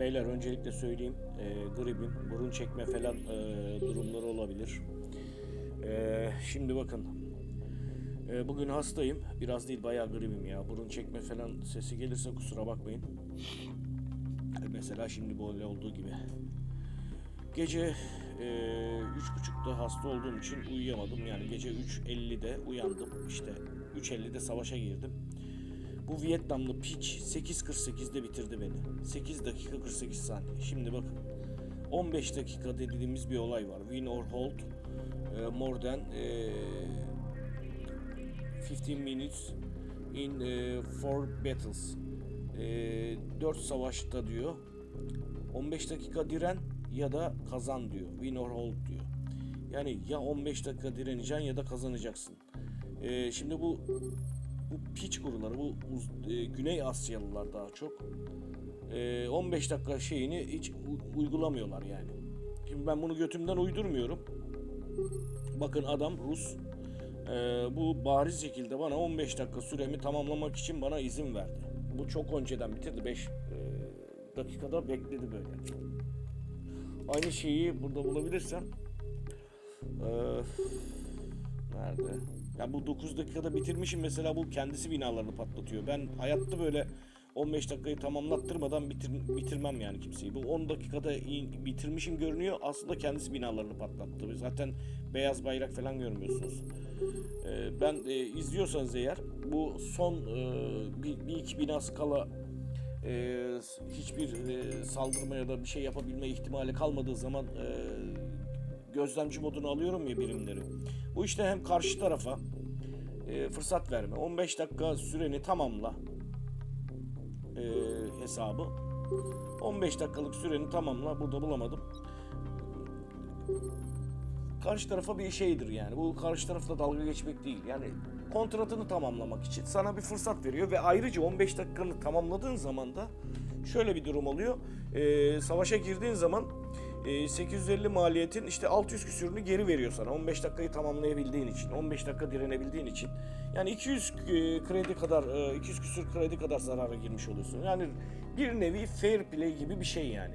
Beyler öncelikle söyleyeyim. E, gripim, burun çekme falan e, durumları olabilir. E, şimdi bakın. E, bugün hastayım. Biraz değil bayağı gripim ya. Burun çekme falan sesi gelirse kusura bakmayın. E, mesela şimdi böyle olduğu gibi. Gece e, üç buçukta hasta olduğum için uyuyamadım. Yani gece 3.50'de uyandım. İşte 3.50'de savaşa girdim. Bu Vietnamlı piç 8.48'de bitirdi beni. 8 dakika 48 saniye. Şimdi bakın. 15 dakika dediğimiz bir olay var. Win or hold e, more than e, 15 minutes in 4 battles. 4 savaşta diyor. 15 dakika diren ya da kazan diyor. Win or hold diyor. Yani ya 15 dakika direneceksin ya da kazanacaksın. E, şimdi bu bu piç kuruları, bu uz- e, Güney Asyalılar daha çok e, 15 dakika şeyini hiç u- uygulamıyorlar yani. Şimdi ben bunu götümden uydurmuyorum. Bakın adam Rus. E, bu bariz şekilde bana 15 dakika süremi tamamlamak için bana izin verdi. Bu çok önceden bitirdi. 5 dakikada bekledi böyle. Aynı şeyi burada bulabilirsem e, Nerede? Ya bu 9 dakikada bitirmişim mesela bu kendisi binalarını patlatıyor. Ben hayatta böyle 15 dakikayı tamamlattırmadan bitir, bitirmem yani kimseyi. Bu 10 dakikada bitirmişim görünüyor. Aslında kendisi binalarını patlattı. Zaten beyaz bayrak falan görmüyorsunuz. Ee, ben e, izliyorsanız eğer bu son e, bir, bir iki binası kala e, hiçbir e, saldırma ya da bir şey yapabilme ihtimali kalmadığı zaman e, gözlemci modunu alıyorum ya birimleri. Bu işte hem karşı tarafa e, fırsat verme. 15 dakika süreni tamamla e, hesabı. 15 dakikalık süreni tamamla. Burada bulamadım. Karşı tarafa bir şeydir yani. Bu karşı tarafla dalga geçmek değil. Yani kontratını tamamlamak için sana bir fırsat veriyor ve ayrıca 15 dakikanı tamamladığın zaman da şöyle bir durum oluyor. E, savaşa girdiğin zaman 850 maliyetin işte 600 küsürünü geri veriyor sana. 15 dakikayı tamamlayabildiğin için 15 dakika direnebildiğin için. Yani 200 e, kredi kadar e, 200 küsür kredi kadar zarara girmiş oluyorsun. Yani bir nevi fair play gibi bir şey yani.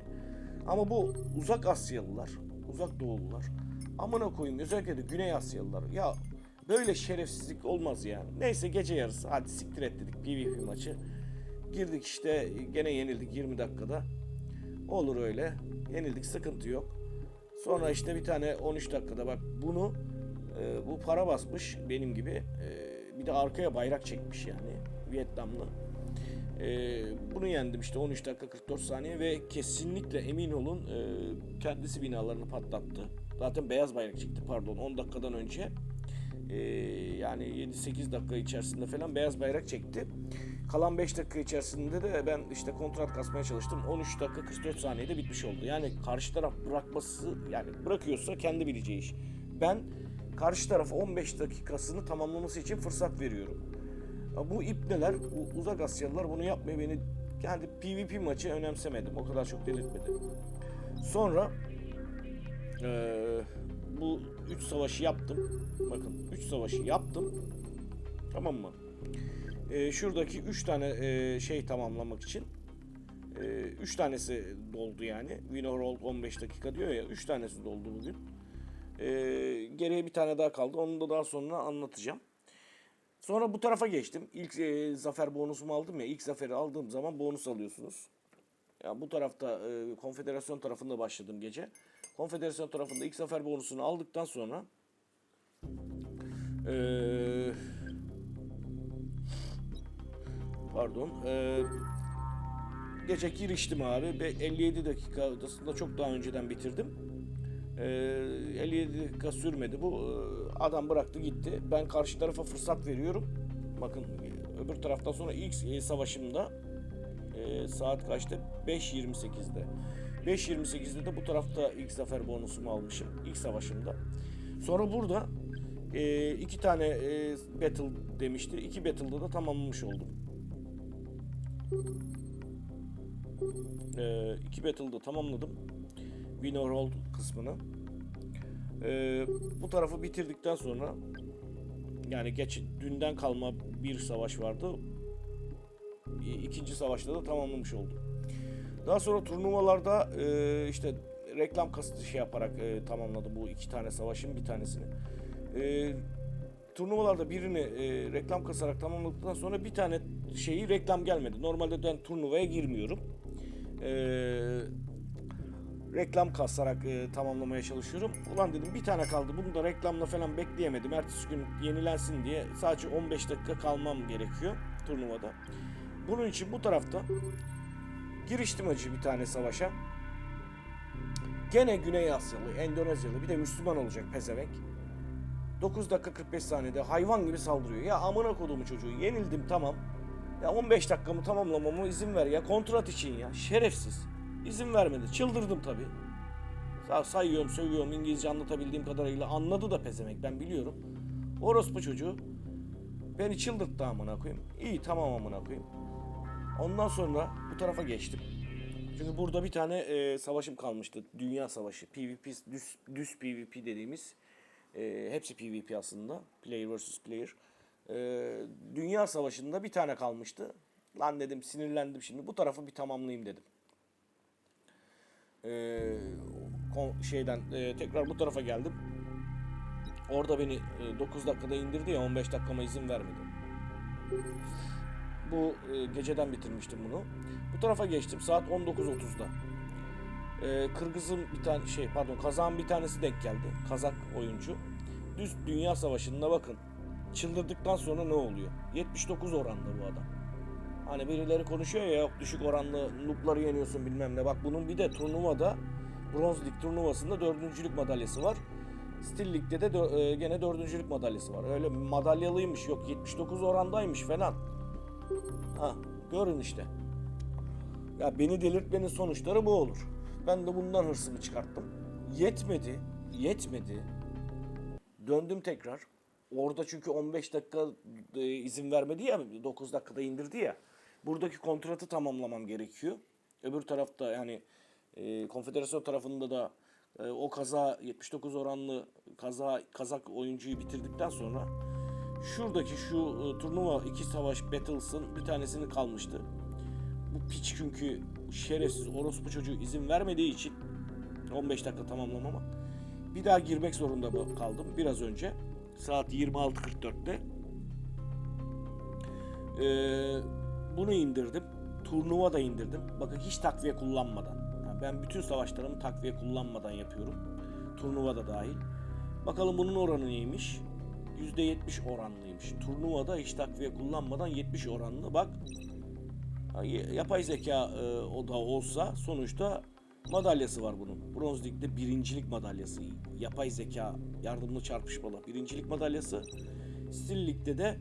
Ama bu uzak Asyalılar uzak doğulular amına koyayım özellikle de Güney Asyalılar. Ya böyle şerefsizlik olmaz yani. Neyse gece yarısı hadi siktir et dedik PvP maçı. Girdik işte gene yenildik 20 dakikada Olur öyle. Yenildik sıkıntı yok. Sonra işte bir tane 13 dakikada bak bunu e, bu para basmış benim gibi. E, bir de arkaya bayrak çekmiş yani Vietnamlı. E, bunu yendim işte 13 dakika 44 saniye ve kesinlikle emin olun e, kendisi binalarını patlattı. Zaten beyaz bayrak çekti pardon 10 dakikadan önce. E, yani 7-8 dakika içerisinde falan beyaz bayrak çekti. Kalan 5 dakika içerisinde de ben işte kontrat kasmaya çalıştım. 13 dakika 44 saniyede bitmiş oldu. Yani karşı taraf bırakması yani bırakıyorsa kendi bileceği iş. Ben karşı tarafa 15 dakikasını tamamlaması için fırsat veriyorum. Bu ipneler, bu uzak Asyalılar bunu yapmıyor. Beni kendi PvP maçı önemsemedim. O kadar çok delirtmedi. Sonra eee, bu 3 savaşı yaptım. Bakın 3 savaşı yaptım. Tamam mı? Ee, şuradaki 3 tane e, şey tamamlamak için 3 tanesi doldu yani. Winner Hold 15 dakika diyor ya 3 tanesi doldu bugün. Ee, geriye bir tane daha kaldı. Onu da daha sonra anlatacağım. Sonra bu tarafa geçtim. İlk e, zafer bonusumu aldım ya. İlk zaferi aldığım zaman bonus alıyorsunuz. Ya bu tarafta e, konfederasyon tarafında başladım gece. Konfederasyon tarafında ilk zafer bonusunu aldıktan sonra eee Pardon. Ee, gece giriştim abi. Ve 57 dakika aslında çok daha önceden bitirdim. Ee, 57 dakika sürmedi bu. Adam bıraktı gitti. Ben karşı tarafa fırsat veriyorum. Bakın öbür taraftan sonra ilk savaşımda e, saat kaçtı? 5.28'de. 5.28'de de bu tarafta ilk zafer bonusumu almışım. ilk savaşımda. Sonra burada e, iki tane e, battle demişti. İki battle'da da tamamlamış oldum. Ee, iki battle'da tamamladım. Win or hold kısmını. Ee, bu tarafı bitirdikten sonra yani geç dünden kalma bir savaş vardı. İkinci savaşta da tamamlamış oldum. Daha sonra turnuvalarda e, işte reklam kastı şey yaparak e, tamamladım bu iki tane savaşın bir tanesini. E, turnuvalarda birini e, reklam kasarak tamamladıktan sonra bir tane şeyi reklam gelmedi. Normalde ben turnuvaya girmiyorum. E, reklam kasarak e, tamamlamaya çalışıyorum. Ulan dedim bir tane kaldı. Bunu da reklamla falan bekleyemedim. Ertesi gün yenilensin diye sadece 15 dakika kalmam gerekiyor turnuvada. Bunun için bu tarafta giriştim acı bir tane savaşa. Gene Güney Asyalı, Endonezyalı bir de Müslüman olacak pezevenk. 9 dakika 45 saniyede hayvan gibi saldırıyor. Ya amına kodumu çocuğu yenildim tamam. Ya 15 dakikamı tamamlamama izin ver ya kontrat için ya şerefsiz. İzin vermedi. Çıldırdım tabii. Sa- Sayıyorum, sövüyorum. İngilizce anlatabildiğim kadarıyla anladı da pezemek ben biliyorum. Orospu çocuğu beni çıldırttı amına koyayım. İyi tamam amına koyayım. Ondan sonra bu tarafa geçtim. Çünkü burada bir tane e, savaşım kalmıştı. Dünya savaşı. PvP, düz, düz PvP dediğimiz. E, hepsi PvP aslında. Player vs. Player. E, dünya savaşında bir tane kalmıştı. Lan dedim sinirlendim şimdi. Bu tarafı bir tamamlayayım dedim. E, şeyden e, tekrar bu tarafa geldim. Orada beni e, 9 dakikada indirdi ya 15 dakikama izin vermedi. Bu e, geceden bitirmiştim bunu. Bu tarafa geçtim saat 19.30'da. E, Kırgız'ın bir tane şey pardon Kazak'ın bir tanesi denk geldi. Kazak oyuncu. Düz Dünya Savaşı'nda bakın. Çıldırdıktan sonra ne oluyor? 79 oranlı bu adam. Hani birileri konuşuyor ya yok düşük oranlı noob'ları yeniyorsun bilmem ne. Bak bunun bir de turnuvada Bronz Lig turnuvasında dördüncülük madalyası var. Stil Lig'de de dö- e, gene dördüncülük madalyası var. Öyle madalyalıymış yok 79 orandaymış falan. Ha görün işte. Ya beni delirtmenin sonuçları bu olur. Ben de bundan hırsımı çıkarttım. Yetmedi, yetmedi. Döndüm tekrar. Orada çünkü 15 dakika e, izin vermedi ya, 9 dakikada indirdi ya. Buradaki kontratı tamamlamam gerekiyor. Öbür tarafta yani e, konfederasyon tarafında da e, o kaza 79 oranlı kaza kazak oyuncuyu bitirdikten sonra şuradaki şu e, turnuva iki savaş battles'ın bir tanesini kalmıştı. Bu piç çünkü şerefsiz orospu çocuğu izin vermediği için 15 dakika tamamlamama bir daha girmek zorunda kaldım biraz önce. Saat 26.44'te. Ee, bunu indirdim. Turnuva da indirdim. Bakın hiç takviye kullanmadan. Yani ben bütün savaşlarımı takviye kullanmadan yapıyorum. Turnuva da dahil. Bakalım bunun oranı neymiş? %70 oranlıymış. Turnuvada hiç takviye kullanmadan 70 oranlı. Bak Yapay zeka e, o da olsa sonuçta madalyası var bunun. Bronz Lig'de birincilik madalyası. Yapay zeka yardımlı çarpışmalı birincilik madalyası. Stil Lig'de de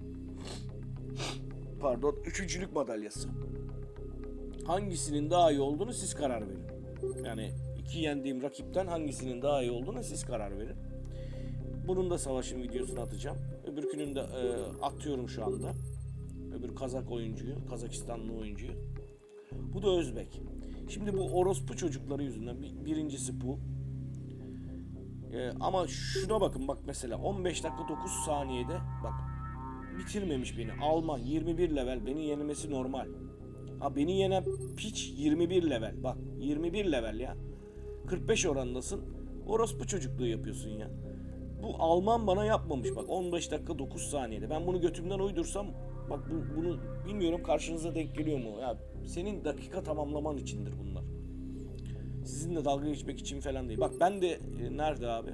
pardon üçüncülük madalyası. Hangisinin daha iyi olduğunu siz karar verin. Yani iki yendiğim rakipten hangisinin daha iyi olduğunu siz karar verin. Bunun da savaşın videosunu atacağım. Öbürkünün de e, atıyorum şu anda. Öbür Kazak oyuncuyu, Kazakistanlı oyuncuyu. Bu da Özbek. Şimdi bu orospu çocukları yüzünden bir- birincisi bu. Ee, ama şuna bakın bak mesela 15 dakika 9 saniyede bak bitirmemiş beni. Alman 21 level beni yenmesi normal. Ha beni yenen piç 21 level. Bak 21 level ya. 45 orandasın. Orospu çocukluğu yapıyorsun ya. Bu Alman bana yapmamış bak 15 dakika 9 saniyede. Ben bunu götümden uydursam bak bu, bunu bilmiyorum karşınıza denk geliyor mu? Ya senin dakika tamamlaman içindir bunlar. Sizinle dalga geçmek için falan değil. Bak ben de e, nerede abi?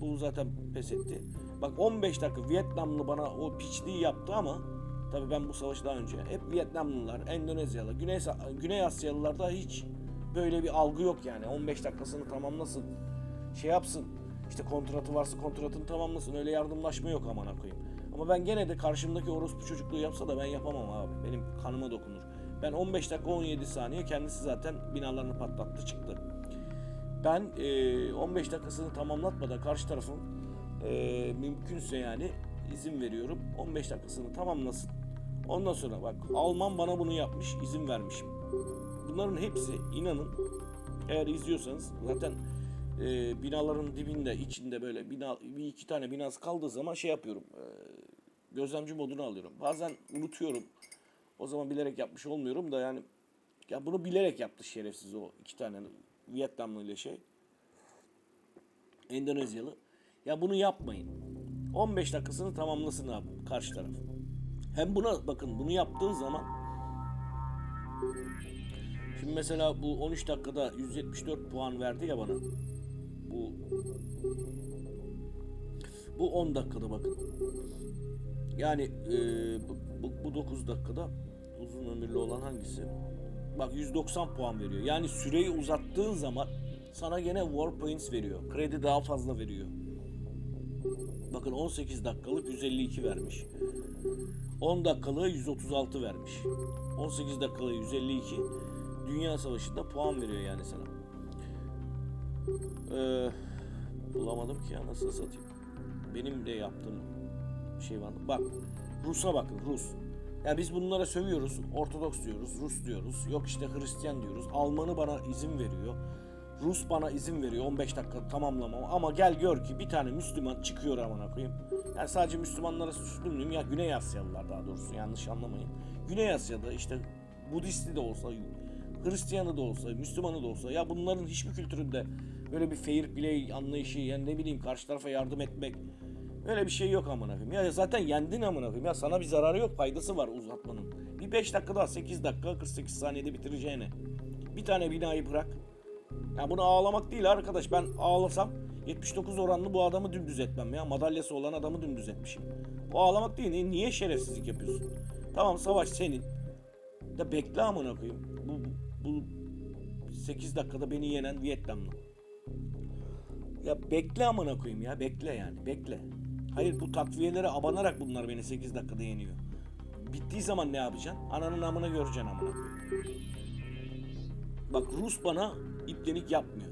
Bu zaten pes etti. Bak 15 dakika Vietnamlı bana o piçliği yaptı ama tabii ben bu savaşı daha önce hep Vietnamlılar, Endonezyalı, Güney, Güney Asyalılarda hiç böyle bir algı yok yani. 15 dakikasını tamamlasın. Şey yapsın. İşte kontratı varsa kontratını tamamlasın. Öyle yardımlaşma yok amına koyayım. Ama ben gene de karşımdaki orospu çocukluğu yapsa da ben yapamam abi. Benim kanıma dokunur. Ben 15 dakika 17 saniye kendisi zaten binalarını patlattı çıktı. Ben e, 15 dakikasını tamamlatmadan karşı tarafın e, mümkünse yani izin veriyorum. 15 dakikasını tamamlasın. Ondan sonra bak Alman bana bunu yapmış, izin vermişim. Bunların hepsi inanın eğer izliyorsanız zaten e, binaların dibinde içinde böyle bina bir iki tane binası kaldığı zaman şey yapıyorum. E, gözlemci modunu alıyorum. Bazen unutuyorum. O zaman bilerek yapmış olmuyorum da yani Ya bunu bilerek yaptı şerefsiz o iki tane Vietnamlı ile şey. Endonezyalı. Ya bunu yapmayın. 15 dakikasını tamamlasın abi karşı taraf. Hem buna bakın bunu yaptığın zaman Şimdi mesela bu 13 dakikada 174 puan verdi ya bana. Bu bu 10 dakikada bakın. Yani e, bu, bu, bu 9 dakikada uzun ömürlü olan hangisi? Bak 190 puan veriyor. Yani süreyi uzattığın zaman sana gene war points veriyor. Kredi daha fazla veriyor. Bakın 18 dakikalık 152 vermiş. 10 dakikalığı 136 vermiş. 18 dakikalığı 152. Dünya Savaşı'nda puan veriyor yani sana. Ee, bulamadım ki ya nasıl satayım. Benim de yaptığım şey var. Bak Rus'a bakın Rus. Ya biz bunlara sövüyoruz. Ortodoks diyoruz, Rus diyoruz. Yok işte Hristiyan diyoruz. Almanı bana izin veriyor. Rus bana izin veriyor 15 dakika tamamlamama ama gel gör ki bir tane Müslüman çıkıyor amına koyayım. Yani sadece Müslümanlara suçluyum ya Güney Asyalılar daha doğrusu yanlış anlamayın. Güney Asya'da işte Budisti de olsa, Hristiyanı da olsa, Müslümanı da olsa ya bunların hiçbir kültüründe böyle bir fair play anlayışı yani ne bileyim karşı tarafa yardım etmek öyle bir şey yok amına koyayım. Ya zaten yendin amına koyayım. Ya sana bir zararı yok, faydası var uzatmanın. Bir 5 dakika daha 8 dakika 48 saniyede bitireceğine. Bir tane binayı bırak. Ya bunu ağlamak değil arkadaş. Ben ağlasam 79 oranlı bu adamı dümdüz etmem ya. Madalyası olan adamı dümdüz etmişim. Bu ağlamak değil. Niye- şerefsizlik yapıyorsun? Tamam savaş senin. Da bekle amına koyayım. Bu, bu 8 dakikada beni yenen Vietnamlı. Ya bekle amına koyayım ya. Bekle yani. Bekle. Hayır bu takviyelere abanarak bunlar beni 8 dakikada yeniyor. Bittiği zaman ne yapacaksın? Ananın amına göreceksin amına. Bak Rus bana iplenik yapmıyor.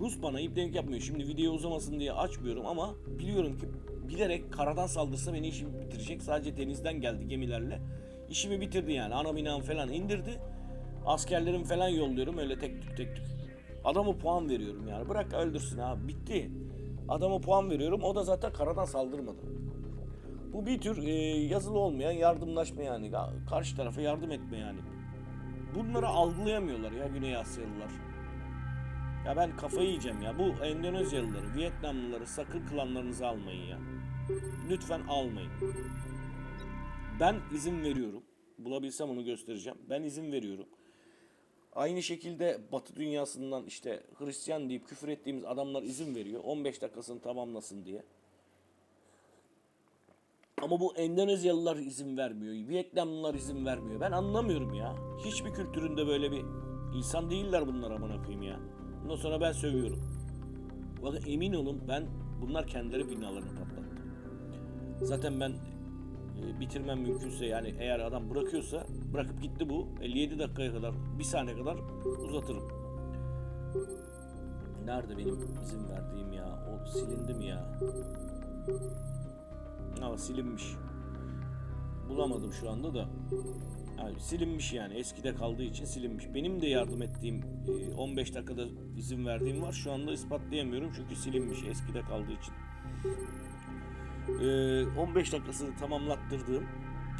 Rus bana iplenik yapmıyor. Şimdi video uzamasın diye açmıyorum ama biliyorum ki bilerek karadan saldırsa beni işimi bitirecek. Sadece denizden geldi gemilerle. İşimi bitirdi yani. Ana binam falan indirdi. Askerlerim falan yolluyorum öyle tek tük tek tük. Adama puan veriyorum yani. Bırak öldürsün abi. Bitti. Adama puan veriyorum. O da zaten karadan saldırmadı. Bu bir tür e, yazılı olmayan yardımlaşma yani. Karşı tarafa yardım etme yani. Bunları algılayamıyorlar ya Güney Asyalılar. Ya ben kafayı yiyeceğim ya. Bu Endonezyalıları, Vietnamlıları sakın klanlarınıza almayın ya. Lütfen almayın. Ben izin veriyorum. Bulabilsem onu göstereceğim. Ben izin veriyorum. Aynı şekilde Batı dünyasından işte Hristiyan deyip küfür ettiğimiz adamlar izin veriyor. 15 dakikasını tamamlasın diye. Ama bu Endonezyalılar izin vermiyor. Vietnamlılar izin vermiyor. Ben anlamıyorum ya. Hiçbir kültüründe böyle bir insan değiller bunlar amına koyayım ya. Ondan sonra ben sövüyorum. Bakın emin olun ben bunlar kendileri binalarını patlattı. Zaten ben bitirmem mümkünse yani eğer adam bırakıyorsa bırakıp gitti bu 57 dakikaya kadar bir saniye kadar uzatırım. Nerede benim izin verdiğim ya? O silindi mi ya? Ama silinmiş. Bulamadım şu anda da. Yani silinmiş yani. Eskide kaldığı için silinmiş. Benim de yardım ettiğim e, 15 dakikada izin verdiğim var. Şu anda ispatlayamıyorum çünkü silinmiş. Eskide kaldığı için. E, 15 dakikasını tamamlattırdığım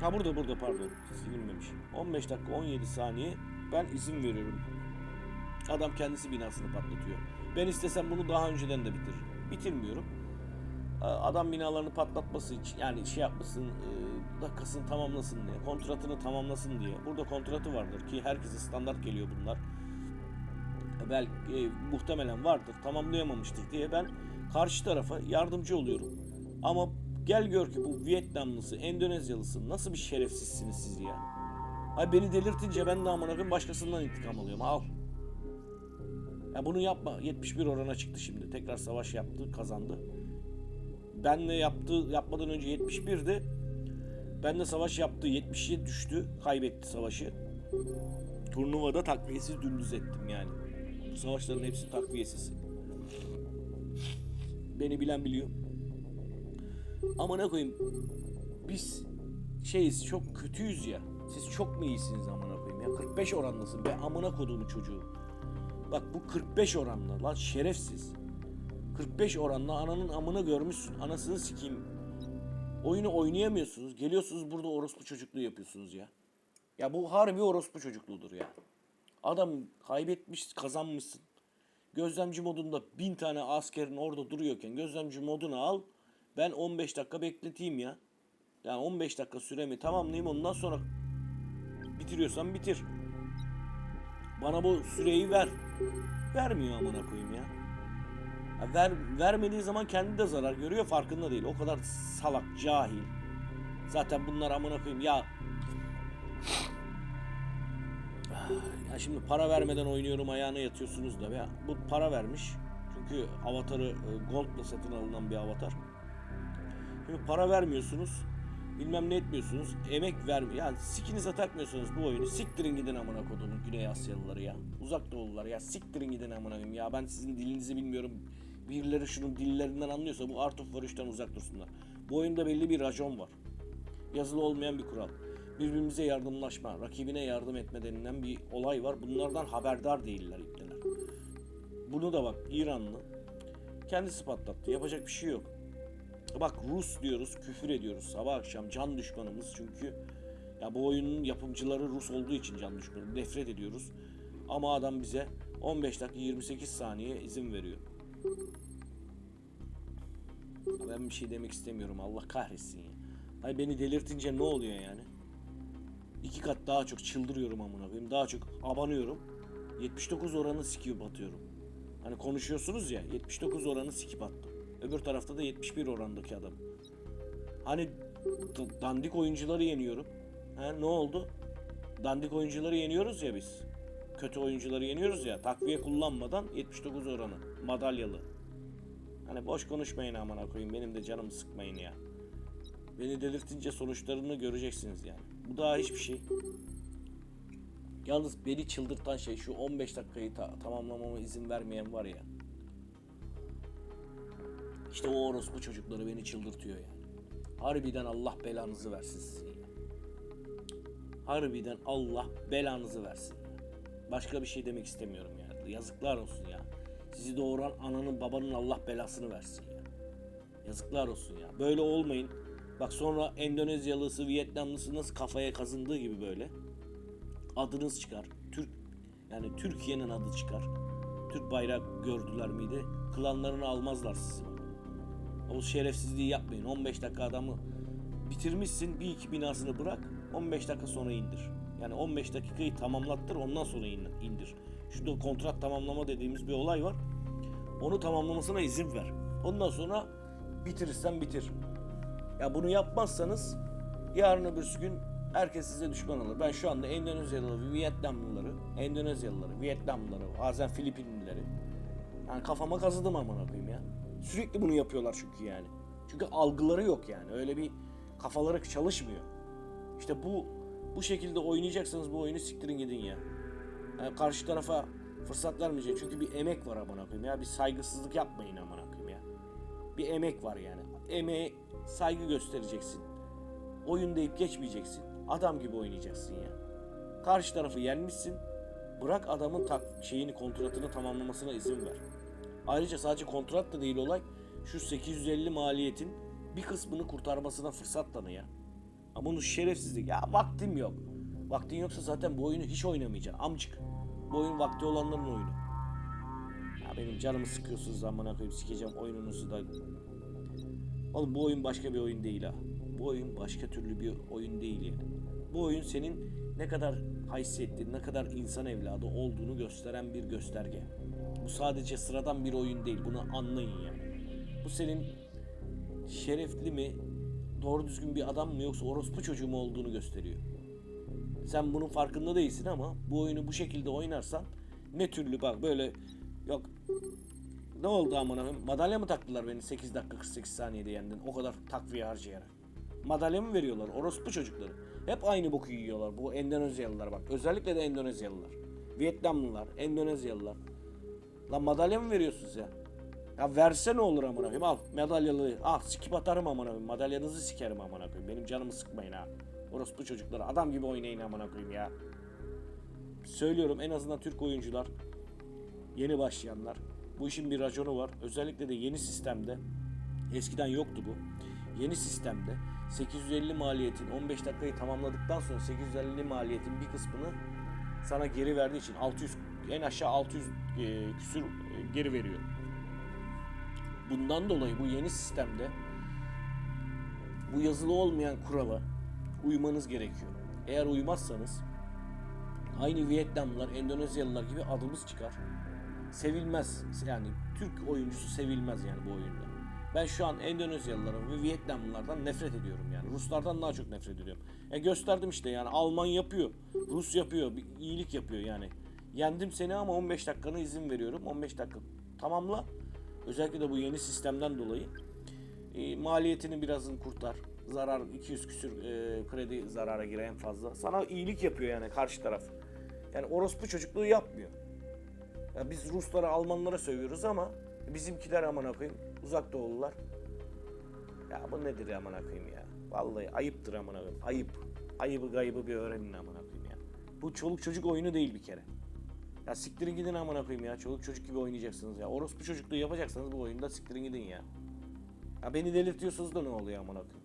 Ha burada burada pardon silinmemiş. 15 dakika 17 saniye ben izin veriyorum. Adam kendisi binasını patlatıyor. Ben istesem bunu daha önceden de bitiririm. Bitirmiyorum adam binalarını patlatması için yani şey yapmasın e, dakikasını tamamlasın diye kontratını tamamlasın diye burada kontratı vardır ki herkese standart geliyor bunlar belki e, muhtemelen vardır tamamlayamamıştır diye ben karşı tarafa yardımcı oluyorum ama gel gör ki bu Vietnamlısı Endonezyalısı nasıl bir şerefsizsiniz siz ya Ay beni delirtince ben de amına başkasından intikam alıyorum al ya bunu yapma 71 orana çıktı şimdi tekrar savaş yaptı kazandı benle yaptığı yapmadan önce 71'di. Benle savaş yaptı 70'ye düştü. Kaybetti savaşı. Turnuvada takviyesiz dümdüz ettim yani. Bu savaşların hepsi takviyesiz. Beni bilen biliyor. Ama ne koyayım? Biz şeyiz çok kötüyüz ya. Siz çok mu iyisiniz amına koyayım ya? 45 oranlısın be amına koduğunu çocuğu. Bak bu 45 oranlı lan şerefsiz. 45 oranla ananın amını görmüşsün. Anasını sikeyim. Oyunu oynayamıyorsunuz. Geliyorsunuz burada orospu çocukluğu yapıyorsunuz ya. Ya bu harbi orospu çocukluğudur ya. Adam kaybetmiş, kazanmışsın. Gözlemci modunda bin tane askerin orada duruyorken gözlemci moduna al. Ben 15 dakika bekleteyim ya. Yani 15 dakika süremi tamamlayayım ondan sonra bitiriyorsan bitir. Bana bu süreyi ver. Vermiyor amına koyayım ya. Ya ver, vermediği zaman kendi de zarar görüyor farkında değil. O kadar salak, cahil. Zaten bunlar amına koyayım ya. Ya şimdi para vermeden oynuyorum ayağına yatıyorsunuz da ya. Bu para vermiş. Çünkü avatarı e, Gold'la satın alınan bir avatar. Para vermiyorsunuz. Bilmem ne etmiyorsunuz. Emek vermiyor. Yani sikinize takmıyorsunuz bu oyunu. Siktirin gidin amına kodumun Güney Asyalıları ya. Uzak doğulular ya. Siktirin gidin amına koyayım ya. Ben sizin dilinizi bilmiyorum. Birileri şunun dillerinden anlıyorsa bu Art of War 3'ten uzak dursunlar. Bu oyunda belli bir racon var. Yazılı olmayan bir kural. Birbirimize yardımlaşma, rakibine yardım etme denilen bir olay var. Bunlardan haberdar değiller ipteler. Bunu da bak İranlı kendisi patlattı. Yapacak bir şey yok. Bak Rus diyoruz, küfür ediyoruz sabah akşam can düşmanımız çünkü ya bu oyunun yapımcıları Rus olduğu için can düşmanı. Nefret ediyoruz. Ama adam bize 15 dakika 28 saniye izin veriyor. Ben bir şey demek istemiyorum. Allah kahretsin ya. Ay beni delirtince ne oluyor yani? İki kat daha çok çıldırıyorum amına koyayım. Daha çok abanıyorum. 79 oranı sikip atıyorum. Hani konuşuyorsunuz ya 79 oranı sikip attım. Öbür tarafta da 71 orandaki adam. Hani dandik oyuncuları yeniyorum. Ha ne oldu? Dandik oyuncuları yeniyoruz ya biz. Kötü oyuncuları yeniyoruz ya. Takviye kullanmadan 79 oranı. Madalyalı. Hani boş konuşmayın amına koyayım. Benim de canımı sıkmayın ya. Beni delirtince sonuçlarını göreceksiniz yani. Bu daha hiçbir şey. Yalnız beni çıldırtan şey şu 15 dakikayı ta- tamamlamama izin vermeyen var ya. İşte o orospu çocukları beni çıldırtıyor yani. Harbiden Allah belanızı versin sizin. Harbiden Allah belanızı versin. Başka bir şey demek istemiyorum yani. Yazıklar olsun ya. Sizi doğuran ananın babanın Allah belasını versin ya. Yazıklar olsun ya. Böyle olmayın. Bak sonra Endonezyalısı, Vietnamlısı nasıl kafaya kazındığı gibi böyle. Adınız çıkar. Türk yani Türkiye'nin adı çıkar. Türk bayrak gördüler miydi? Klanlarını almazlar sizi. O şerefsizliği yapmayın. 15 dakika adamı bitirmişsin. Bir iki binasını bırak. 15 dakika sonra indir. Yani 15 dakikayı tamamlattır ondan sonra in- indir. Şurada kontrat tamamlama dediğimiz bir olay var. Onu tamamlamasına izin ver. Ondan sonra bitirirsen bitir. Ya bunu yapmazsanız yarın öbür gün herkes size düşman olur. Ben şu anda Endonezyalıları, Vietnamlıları, Endonezyalıları, Vietnamlıları, bazen Filipinlileri yani kafama kazıdım amına koyayım ya. Sürekli bunu yapıyorlar çünkü yani. Çünkü algıları yok yani. Öyle bir kafaları çalışmıyor. İşte bu bu şekilde oynayacaksanız bu oyunu siktirin gidin ya. Yani karşı tarafa fırsat vermeyecek. Çünkü bir emek var amına koyayım ya. Bir saygısızlık yapmayın amına koyayım ya. Bir emek var yani. Emeğe saygı göstereceksin. Oyun deyip geçmeyeceksin. Adam gibi oynayacaksın ya. Karşı tarafı yenmişsin. Bırak adamın tak şeyini kontratını tamamlamasına izin ver. Ayrıca sadece kontrat da değil olay. Şu 850 maliyetin bir kısmını kurtarmasına fırsat tanı ya. Ama bunu şerefsizlik. Ya vaktim yok. Vaktin yoksa zaten bu oyunu hiç oynamayacaksın. Amcık. Bu oyun vakti olanların oyunu. Ya benim canımı sıkıyorsunuz zamana koyup sikeceğim oyununuzu da. Oğlum bu oyun başka bir oyun değil ha. Bu oyun başka türlü bir oyun değil yani. Bu oyun senin ne kadar haysiyetli, ne kadar insan evladı olduğunu gösteren bir gösterge. Bu sadece sıradan bir oyun değil. Bunu anlayın yani. Bu senin şerefli mi, doğru düzgün bir adam mı yoksa orospu çocuğu mu olduğunu gösteriyor. Sen bunun farkında değilsin ama bu oyunu bu şekilde oynarsan ne türlü bak böyle yok ne oldu amına? Madalya mı taktılar beni 8 dakika 48 saniyede yendin o kadar takviye harcayarak. Madalya mı veriyorlar orospu çocukları? Hep aynı boku yiyorlar bu Endonezyalılar bak. Özellikle de Endonezyalılar. Vietnamlılar, Endonezyalılar. Lan madalya mı veriyorsunuz ya? Ya verse ne olur amına koyayım al madalyalı al sikip atarım amına koyayım madalyanızı sikerim amına koyayım benim canımı sıkmayın ha. Orospu çocukları adam gibi oynayın amına koyayım ya. Söylüyorum en azından Türk oyuncular yeni başlayanlar bu işin bir raconu var. Özellikle de yeni sistemde eskiden yoktu bu. yeni sistemde 850 maliyetin 15 dakikayı tamamladıktan sonra 850 maliyetin bir kısmını sana geri verdiği için 600 en aşağı 600 e, küsür e, geri veriyor. Bundan dolayı bu yeni sistemde bu yazılı olmayan kurala uymanız gerekiyor. Eğer uymazsanız aynı Vietnamlılar, Endonezyalılar gibi adımız çıkar. Sevilmez. Yani Türk oyuncusu sevilmez yani bu oyunda. Ben şu an Endonezyalılardan ve Vietnamlılardan nefret ediyorum yani. Ruslardan daha çok nefret ediyorum. E gösterdim işte yani Alman yapıyor, Rus yapıyor, bir iyilik yapıyor yani. Yendim seni ama 15 dakikana izin veriyorum. 15 dakika tamamla. Özellikle de bu yeni sistemden dolayı e, maliyetini birazını kurtar. Zarar 200 küsür e, kredi zarara girer en fazla. Sana iyilik yapıyor yani karşı taraf. Yani orospu çocukluğu yapmıyor. Ya biz Ruslara, Almanlara sövüyoruz ama bizimkiler aman koyayım uzak doğulular. Ya bu nedir ya koyayım ya. Vallahi ayıptır aman koyayım. Ayıp. Ayıbı gaybı bir öğrenin aman koyayım ya. Bu çoluk çocuk oyunu değil bir kere. Ya siktirin gidin aman koyayım ya. Çoluk çocuk gibi oynayacaksınız ya. Orospu çocukluğu yapacaksanız bu oyunda siktirin gidin ya. Ya beni delirtiyorsunuz da ne oluyor aman koyayım.